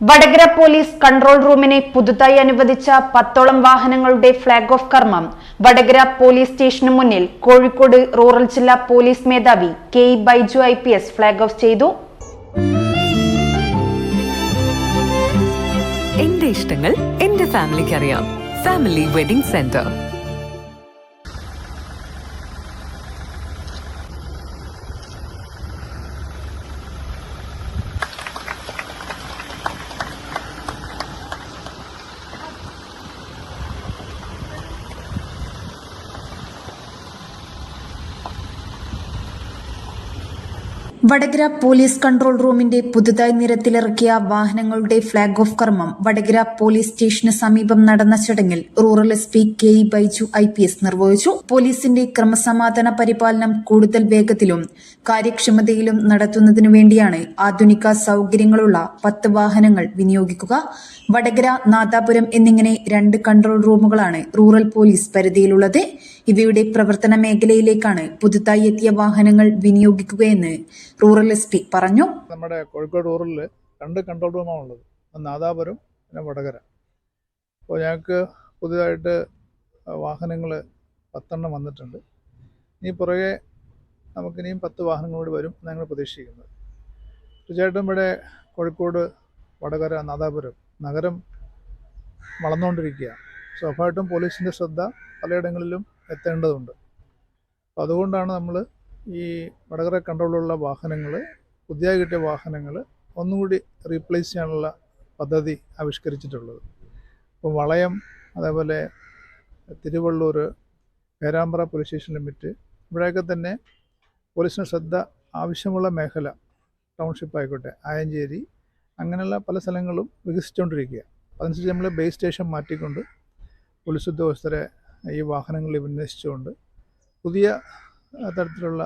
Vadakara police control റൂമിനെ പുതുതായി അനുവദിച്ച പത്തോളം വാഹനങ്ങളുടെ ഫ്ളാഗ് ഓഫ് കർമ്മം വടകര പോലീസ് സ്റ്റേഷന് മുന്നിൽ കോഴിക്കോട് റൂറൽ ജില്ലാ പോലീസ് മേധാവി K Baiju I P S flag off ചെയ്തു. എന്റെ ഇഷ്ടങ്ങൾ എന്റെ ഫാമിലിക്ക് അറിയാം family wedding centre. Vadakara police control റൂമിന്റെ പുതുതായി നിരത്തിലിറക്കിയ വാഹനങ്ങളുടെ ഫ്ളാഗ് ഓഫ് കർമ്മം വടകര പോലീസ് സ്റ്റേഷന് സമീപം നടന്ന ചടങ്ങിൽ rural S P K E Baiju I P S നിർവഹിച്ചു. പോലീസിന്റെ ക്രമസമാധാന പരിപാലനം കൂടുതൽ വേഗത്തിലും കാര്യക്ഷമതയിലും നടത്തുന്നതിനു വേണ്ടിയാണ് ആധുനിക സൗകര്യങ്ങളുള്ള പത്ത് വാഹനങ്ങൾ വിനിയോഗിക്കുക. വടകര നാദാപുരം എന്നിങ്ങനെ രണ്ട് കൺട്രോൾ റൂമുകളാണ് റൂറൽ പോലീസ് പരിധിയിലുള്ളത്. ഇവയുടെ പ്രവർത്തന മേഖലയിലേക്കാണ് പുതുതായി എത്തിയ വാഹനങ്ങൾ വിനിയോഗിക്കുകയെന്ന് റൂറൽ എസ് പി പറഞ്ഞു. നമ്മുടെ കോഴിക്കോട് റൂറലിൽ രണ്ട് കൺട്രോൾ റൂമാണ് ഉള്ളത് നാദാപുരം പിന്നെ വടകര. അപ്പോൾ ഞങ്ങൾക്ക് പുതിയതായിട്ട് വാഹനങ്ങൾ പത്തെണ്ണം വന്നിട്ടുണ്ട്. ഇനി പുറകെ നമുക്കിനിയും പത്ത് വാഹനങ്ങളോട് വരും എന്ന് ഞങ്ങൾ പ്രതീക്ഷിക്കുന്നത്. തീർച്ചയായിട്ടും ഇവിടെ കോഴിക്കോട് വടകര നാദാപുരം നഗരം വളർന്നുകൊണ്ടിരിക്കുകയാണ്. സ്വാഭാവികമായിട്ടും പോലീസിന്റെ ശ്രദ്ധ പലയിടങ്ങളിലും എത്തേണ്ടതുണ്ട്. അപ്പോൾ അതുകൊണ്ടാണ് നമ്മൾ ഈ വടകര കൺട്രോളിലുള്ള വാഹനങ്ങൾ പുതിയതായി കിട്ടിയ വാഹനങ്ങൾ ഒന്നുകൂടി റീപ്ലേസ് ചെയ്യാനുള്ള പദ്ധതി ആവിഷ്കരിച്ചിട്ടുള്ളത്. ഇപ്പോൾ വളയം അതേപോലെ Thiruvallur Perambra police station limit ഇവിടെയൊക്കെ തന്നെ പോലീസിന് ശ്രദ്ധ ആവശ്യമുള്ള മേഖല ടൗൺഷിപ്പ് ആയിക്കോട്ടെ ആയഞ്ചേരി അങ്ങനെയുള്ള പല സ്ഥലങ്ങളും വികസിച്ചുകൊണ്ടിരിക്കുക അതനുസരിച്ച് നമ്മൾ ബേസ് സ്റ്റേഷൻ മാറ്റിക്കൊണ്ട് പോലീസ് ഉദ്യോഗസ്ഥരെ ഈ വാഹനങ്ങളിൽ വിന്യസിച്ചുകൊണ്ട് പുതിയ തരത്തിലുള്ള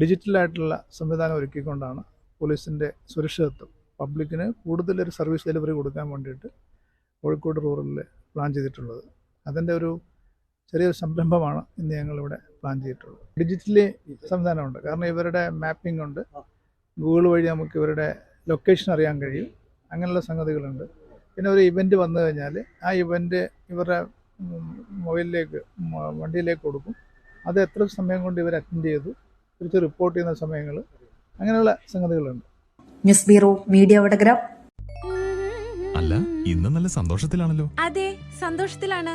ഡിജിറ്റലായിട്ടുള്ള സംവിധാനം ഒരുക്കിക്കൊണ്ടാണ് പോലീസിന്റെ സുരക്ഷിതത്വം. പബ്ലിക്കിന് കൂടുതലൊരു സർവീസ് ഡെലിവറി കൊടുക്കാൻ വേണ്ടിയിട്ട് കോഴിക്കോട് റൂറലിൽ പ്ലാൻ ചെയ്തിട്ടുള്ളത്. അതിന്റെ ഒരു ചെറിയൊരു സംരംഭമാണ് ഇന്ന് ഞങ്ങളിവിടെ പ്ലാൻ ചെയ്തിട്ടുള്ളത്. ഡിജിറ്റലി സംവിധാനമുണ്ട്. കാരണം ഇവരുടെ മാപ്പിംഗ് ഉണ്ട്. ഗൂഗിൾ വഴി നമുക്ക് ഇവരുടെ ലൊക്കേഷൻ അറിയാൻ കഴിയും. അങ്ങനെയുള്ള സംഗതികളുണ്ട്. പിന്നെ ഒരു ഇവന്റ് വന്നു കഴിഞ്ഞാൽ ആ ഇവന്റ് ഇവരുടെ മൊബൈലിലേക്ക് വണ്ടിയിലേക്ക് കൊടുക്കും. അത് എത്ര സമയം കൊണ്ട് ഇവർ അറ്റൻഡ് ചെയ്തു? തിരിച്ച് റിപ്പോർട്ട് ചെയ്യുന്ന സമയങ്ങൾ അങ്ങനെയുള്ള സംഗതികളുണ്ട്. News bureau media Vadakara. അല്ല ഇന്ന് നല്ല സന്തോഷത്തിലാണല്ലോ. അതെ സന്തോഷത്തിലാണ്.